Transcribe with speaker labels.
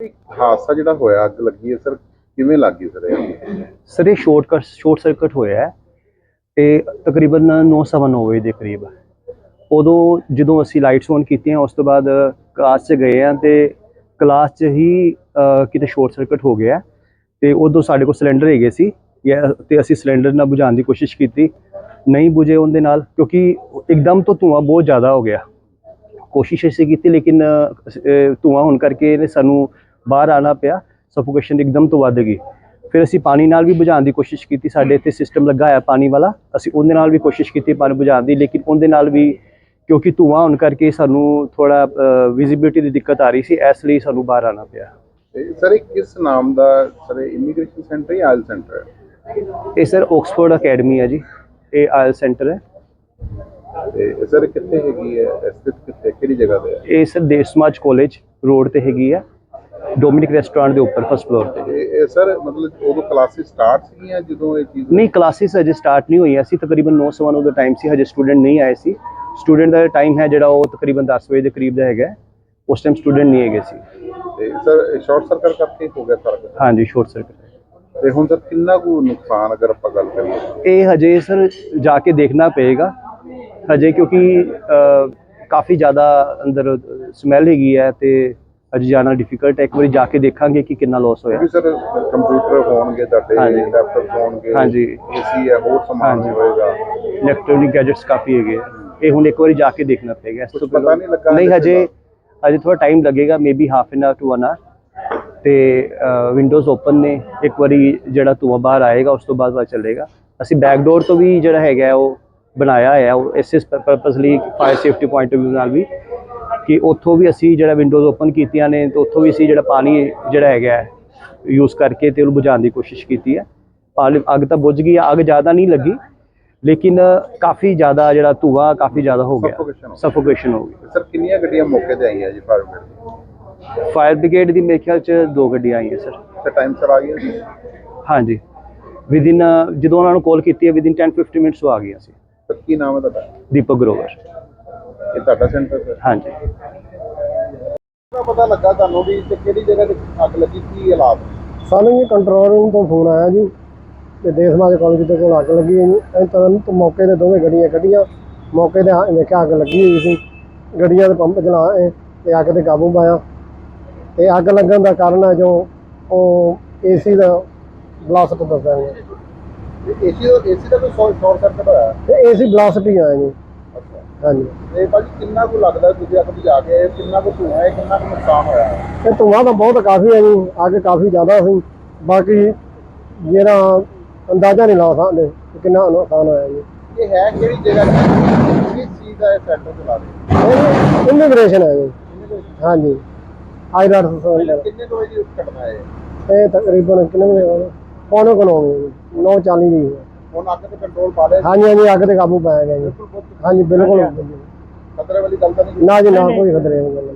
Speaker 1: ਹਾਦਸਾ ਜਿਹੜਾ ਹੋਇਆ ਅੱਗ ਲੱਗੀ ਹੈ ਸਰ ਕਿਵੇਂ ਲੱਗੀ ਸਰ ਇਹ?
Speaker 2: ਸਰ ਇਹ ਸ਼ਾਰਟ ਸ਼ਾਰਟ ਸਰਕਟ ਹੋਇਆ ਹੈ ਤੇ ਤਕਰੀਬਨ 9:30 ਵਜੇ ਦੇ ਕਰੀਬ ਉਦੋਂ ਜਦੋਂ ਅਸੀਂ ਲਾਈਟਸ ਔਨ ਕੀਤੀਆਂ ਉਸ ਤੋਂ ਬਾਅਦ ਕਲਾਸ 'ਚ ਗਏ ਆ ਤੇ ਕਲਾਸ 'ਚ ਹੀ ਕਿਤੇ ਸ਼ਾਰਟ ਸਰਕਟ ਹੋ ਗਿਆ ਤੇ ਉਦੋਂ ਸਾਡੇ ਕੋਲ ਸਿਲੰਡਰ ਹੈਗੇ ਸੀ ਜਾਂ- ਤੇ ਅਸੀਂ ਸਿਲੰਡਰ ਨਾਲ ਬੁਝਾਉਣ ਦੀ ਕੋਸ਼ਿਸ਼ ਕੀਤੀ। ਨਹੀਂ ਬੁਝੇ ਉਹਦੇ ਨਾਲ ਕਿਉਂਕਿ ਇੱਕਦਮ ਤੋਂ ਧੂਆਂ ਬਹੁਤ ਜ਼ਿਆਦਾ ਹੋ ਗਿਆ। ਕੋਸ਼ਿਸ਼ ਅਸੀਂ ਕੀਤੀ ਲੇਕਿਨ ਅਹ, ਹੋਣ ਕਰਕੇ ਇਹਨੇ ਸਾਨੂੰ ਬਾਹਰ ਆਣਾ ਪਿਆ ਸਫੋਕੇਸ਼ਨ ਇੱਕਦਮ ਤੋਂ ਵੱਧ ਗਈ। ਫਿਰ ਅਸੀਂ ਪਾਣੀ ਨਾਲ ਵੀ ਬੁਝਾਉਣ ਦੀ ਕੋਸ਼ਿਸ਼ ਕੀਤੀ ਸਾਡੇ ਇੱਥੇ ਸਿਸਟਮ ਲੱਗਾ ਹੋਇਆ ਪਾਣੀ ਵਾਲਾ ਅਸੀਂ ਉਹਦੇ ਨਾਲ ਵੀ ਕੋਸ਼ਿਸ਼ ਕੀਤੀ ਪਾਣੀ ਬੁਝਾਉਣ ਦੀ ਲੇਕਿਨ ਉਹਦੇ ਨਾਲ ਵੀ ਕਿਉਂਕਿ ਧੂਆਂ ਹੋਣ ਕਰਕੇ ਸਾਨੂੰ ਥੋੜਾ ਵਿਜ਼ਿਬਿਲਿਟੀ ਦੀ ਦਿੱਕਤ ਆ ਰਹੀ ਸੀ ਇਸ ਲਈ ਸਾਨੂੰ ਬਾਹਰ ਆਣਾ ਪਿਆ।
Speaker 1: ਸਰ ਇਹ ਕਿਸ ਨਾਮ ਦਾ ਸਰ ਇਮੀਗ੍ਰੇਸ਼ਨ ਸੈਂਟਰ ਜਾਂ ਆਇਲ ਸੈਂਟਰ ਹੈ
Speaker 2: ਇਹ ਸਰ ਆਕਸਫੋਰਡ ਅਕੈਡਮੀ ਹੈ ਜੀ ਇਹ ਆਇਲ ਸੈਂਟਰ ਹੈ।
Speaker 1: ਤੇ ਸਰ ਕਿੱਥੇ ਹੈਗੀ ਹੈ ਸਥਿਤ ਕਿੱਥੇ ਕਿਹੜੀ ਜਗ੍ਹਾ ਤੇ ਹੈ?
Speaker 2: ਇਹ ਸਰ ਦੇਸ਼ ਸਮਾਜ ਕਾਲਜ ਰੋਡ ਤੇ ਹੈਗੀ ਹੈ। ਡੋਮਿਨਿਕ ਰੈਸਟੋਰੈਂਟ ਦੇ ਉੱਪਰ ਫਸਟ ਫਲੋਰ ਤੇ।
Speaker 1: ਇਹ ਸਰ ਮਤਲਬ ਉਦੋਂ ਕਲਾਸਿਸ ਸਟਾਰਟ ਸੀਗੀਆਂ ਜਦੋਂ ਇਹ ਚੀਜ਼
Speaker 2: ਨਹੀਂ ਕਲਾਸਿਸ ਅਜੇ ਸਟਾਰਟ ਨਹੀਂ ਹੋਈਆਂ ਸੀ। ਤਕਰੀਬਨ 9 ਸਵਾ ਨੌ ਦਾ ਟਾਈਮ ਸੀ ਹਜੇ ਸਟੂਡੈਂਟ ਨਹੀਂ ਆਏ ਸੀ। ਸਟੂਡੈਂਟ ਦਾ ਟਾਈਮ ਹੈ ਜਿਹੜਾ ਉਹ ਤਕਰੀਬਨ 10 ਵਜੇ ਦੇ ਕਰੀਬ ਦਾ ਹੈਗਾ। ਉਸ ਟਾਈਮ ਸਟੂਡੈਂਟ ਨਹੀਂ ਹੈਗੇ ਸੀ।
Speaker 1: ਤੇ ਸਰ ਸ਼ਾਰਟ ਸਰਕਟ ਕਰਕੇ ਹੋ ਗਿਆ ਸਾਰਾ
Speaker 2: ਹਾਂਜੀ ਸ਼ਾਰਟ ਸਰਕਟ
Speaker 1: ਤੇ ਹੁਣ ਸਰ ਕਿੰਨਾ ਕੁ ਨੁਕਸਾਨ ਅਗਰ ਆਪਾਂ ਗੱਲ ਕਰੀਏ?
Speaker 2: ਇਹ ਹਜੇ ਸਰ ਜਾ ਕੇ ਦੇਖਣਾ ਪਏਗਾ। ਹਜੇ ਕਿਉਂਕਿ ਕਾਫੀ ਜ਼ਿਆਦਾ ਅੰਦਰ ਸਮੈਲ ਹੈਗੀ ਹੈ ਤੇ ਅਜੇ ਜਾਣਾ ਡਿਫਿਕਲਟ ਹੈ ਇੱਕ ਵਾਰੀ ਜਾ ਕੇ ਦੇਖਾਂਗੇ ਕਿ ਕਿੰਨਾ ਲਾਸ ਹੋਇਆ।
Speaker 1: ਕਿਉਂਕਿ ਸਰ ਕੰਪਿਊਟਰ ਹੋਣਗੇ ਤੁਹਾਡੇ
Speaker 2: ਹਾਂਜੀ।
Speaker 1: ਲੈਪਟਾਪ ਹੋਣਗੇ
Speaker 2: ਹਾਂਜੀ।
Speaker 1: ਏਸੀ ਹੈ ਹੋਰ ਸਮਾਨ
Speaker 2: ਹਾਂਜੀ।
Speaker 1: ਹੋਏਗਾ।
Speaker 2: ਇਲੈਕਟ੍ਰੋਨਿਕ ਗੈਜਟਸ ਕਾਫੀ ਹੈਗੇ ਆ। ਇਹ ਹੁਣ ਇੱਕ ਵਾਰੀ ਜਾ ਕੇ ਦੇਖਣਾ ਪਏਗਾ। ਇਸ
Speaker 1: ਕੁਛ ਪਤਾ
Speaker 2: ਪਹਿਲਾਂ
Speaker 1: ਨਹੀਂ ਲੱਗਾ
Speaker 2: ਨਹੀਂ
Speaker 1: ਹਜੇ
Speaker 2: ਹਜੇ ਹਜੇ ਥੋੜਾ ਟਾਈਮ ਲੱਗੇਗਾ maybe half an hour to 1 hour ਤੇ ਵਿੰਡੋਜ਼ ਓਪਨ ਨੇ। ਇੱਕ ਵਾਰੀ ਜਿਹੜਾ ਧੂੰਆਂ ਬਾਹਰ ਆਏਗਾ ਉਸ ਤੋਂ ਬਾਅਦ ਪਤਾ ਚੱਲੇਗਾ। ਅਸੀਂ ਬੈਕ ਡੋਰ ਤੋਂ ਵੀ ਜਿਹੜਾ ਹੈਗਾ ਹੈ ਉਹ ਬਣਾਇਆ ਹੋਇਆ ਉਹ ਇਸੇ ਪਰਪਸ ਲਈ fire safety point of View ਨਾਲ ਵੀ। ਕਿ ਉੱਥੋਂ ਵੀ ਅਸੀਂ ਜਿਹੜਾ ਵਿੰਡੋਜ਼ ਓਪਨ ਕੀਤੀਆਂ ਨੇ ਤੇ ਉੱਥੋਂ ਵੀ ਅਸੀਂ ਜਿਹੜਾ ਪਾਣੀ ਜਿਹੜਾ ਹੈਗਾ ਯੂਜ਼ ਕਰਕੇ ਤੇ ਉਹਨੂੰ ਬੁਝਾਉਣ ਦੀ ਕੋਸ਼ਿਸ਼ ਕੀਤੀ ਹੈ। ਪਾਣੀ ਅੱਗ ਤਾਂ ਬੁਝ ਗਈ ਅੱਗ ਜ਼ਿਆਦਾ ਨਹੀਂ ਲੱਗੀ ਲੇਕਿਨ ਕਾਫੀ ਜ਼ਿਆਦਾ ਜਿਹੜਾ ਧੂਆ ਕਾਫੀ ਜ਼ਿਆਦਾ ਹੋ ਗਿਆ। ਸਫੋਕੇਸ਼ਨ ਹੋ ਗਈ।
Speaker 1: ਸਰ ਕਿੰਨੀਆਂ ਗੱਡੀਆਂ ਮੌਕੇ ਤੇ ਆਈਆਂ ਜੀ ਫਾਇਰ ਬ੍ਰਿਗੇਡ
Speaker 2: ਫਾਇਰ ਬ੍ਰਿਗੇਡ ਦੀ ਮੇਰੇ ਖਿਆਲ ਚ ਦੋ ਗੱਡੀਆਂ ਆਈਆਂ ਸਰ
Speaker 1: ਤੇ ਟਾਈਮ ਸਰ ਆ ਗਈਆਂ ਸੀ?
Speaker 2: ਹਾਂਜੀ। ਵਿਦਿਨ ਜਦੋਂ ਉਹਨਾਂ ਨੂੰ ਕਾਲ ਕੀਤੀ ਹੈ ਵਿਦਿਨ 10 15 ਮਿੰਟਸ ਉਹ ਆ ਗਈਆਂ ਸੀ।
Speaker 1: ਸਰ ਕੀ ਨਾਮ ਹੈ ਤੁਹਾਡਾ?
Speaker 2: ਦੀਪਕ ਗਰੋਵਰ।
Speaker 1: ਇਹ ਤੁਹਾਡਾ ਸੈਂਟਰ ਸਰ?
Speaker 2: ਹਾਂਜੀ।
Speaker 1: ਦਾ ਪਤਾ ਲੱਗਾ ਤੁਹਾਨੂੰ ਵੀ ਤੇ ਕਿਹੜੀ ਜਗ੍ਹਾ ਤੇ ਅੱਗ ਲੱਗੀ ਕੀ ਹਾਲਾਤ?
Speaker 3: ਸਾਨੂੰ ਜੀ ਕੰਟਰੋਲ ਰੂਮ ਤੋਂ ਫੋਨ ਆਇਆ ਜੀ ਤੇ ਦੇਸ਼ ਸਮਾਜ ਕਾਲਜ ਦੇ ਕੋਲ ਅੱਗ ਲੱਗੀ ਹੈ ਜੀ। ਅਸੀਂ ਤੁਰੰਤ ਮੌਕੇ ਤੇ ਦੋਵੇਂ ਗੱਡੀਆਂ ਕੱਢੀਆਂ। ਮੌਕੇ ਤੇ ਆ- ਵੇਖਿਆ ਅੱਗ ਲੱਗੀ ਹੋਈ ਸੀ। ਗੱਡੀਆਂ ਦੇ ਪੰਪ ਚਲਾਏ ਤੇ ਅੱਗ ਤੇ ਕਾਬੂ ਪਾਇਆ। ਤੇ ਅੱਗ ਲੱਗਣ ਦਾ ਕਾਰਨ ਹੈ ਜੋ ਉਹ ਏਸੀ ਦਾ ਬਲਾਸਟ ਦੱਸਿਆ ਗਿਆ।
Speaker 1: ਏਸੀ ਏਸੀ ਦਾ ਕੋਈ ਸ਼ਾਰਟ ਸਰਕਟ ਹੋਇਆ?
Speaker 3: ਤੇ ਏਸੀ ਬਲਾਸਟ ਹੀ ਆਇਆ ਜੀ। ਹਾਂਜੀ।
Speaker 1: ਤੇ ਭਾਜੀ ਕਿੰਨਾ ਕੁ ਲੱਗਦਾ ਤੁਸੀਂ ਅੱਗ ਬੁਝਾ ਕੇ? ਕਿੰਨਾ ਕੁ ਧੂਆਂ ਹੈ? ਕਿੰਨਾ ਕੁ ਨੁਕਸਾਨ ਹੋਇਆ
Speaker 3: ਤੇ ਧੂੰਆਂ ਤਾਂ ਬਹੁਤ ਕਾਫੀ ਹੈ ਜੀ ਅੱਗ ਕਾਫੀ ਜ਼ਿਆਦਾ ਸੀ। ਬਾਕੀ ਜਿਹੜਾ ਅੰਦਾਜ਼ਾ ਨਹੀਂ ਲਾ ਸਕਦੇ ਕਿ ਕਿੰਨਾ ਨੁਕਸਾਨ ਹੋਇਆ ਜੀ।
Speaker 1: ਇਹ ਹੈ ਕਿਹੜੀ ਜਗ੍ਹਾ ਤੇ? ਕਿਸ ਚੀਜ਼ ਦਾ ਇਹ ਸੈਂਟਰ ਚਲਾ ਰਹੇ
Speaker 3: ਇਮੀਗ੍ਰੇਸ਼ਨ ਹੈ ਜੀ। ਹਾਂਜੀ। ਆਈਰਾਟ ਸੈਂਟਰ
Speaker 1: ਕਿੰਨੇ ਕੁ ਵਜੇ ਘਟਨਾ ਹੈ? ਇਹ?
Speaker 3: ਇਹ ਤਕਰੀਬਨ ਕਿੰਨੇ ਵਜੇ ਹੋਣੇ ਪੌਣੇ ਕੋਲ ਹੋਣੀ 9:40 ਦੀ ਹੈ।
Speaker 1: ਹੁਣ ਅੱਗ ਤੇ ਕੰਟਰੋਲ ਪਾ ਲਿਆ
Speaker 3: ਹਾਂਜੀ ਹਾਂਜੀ ਅੱਗ ਤੇ ਕਾਬੂ ਪਾਇਆ ਗਿਆ ਜੀ।
Speaker 1: ਬਿਲਕੁਲ ਬਹੁਤ
Speaker 3: ਹਾਂਜੀ ਬਿਲਕੁਲ।
Speaker 1: ਖਤਰੇ ਵਾਲੀ ਗੱਲ ਤਾਂ ਨਹੀਂ।
Speaker 3: ਨਾ ਜੀ ਨਾ ਕੋਈ ਖਤਰੇ ਨਹੀਂ। ਗੱਲ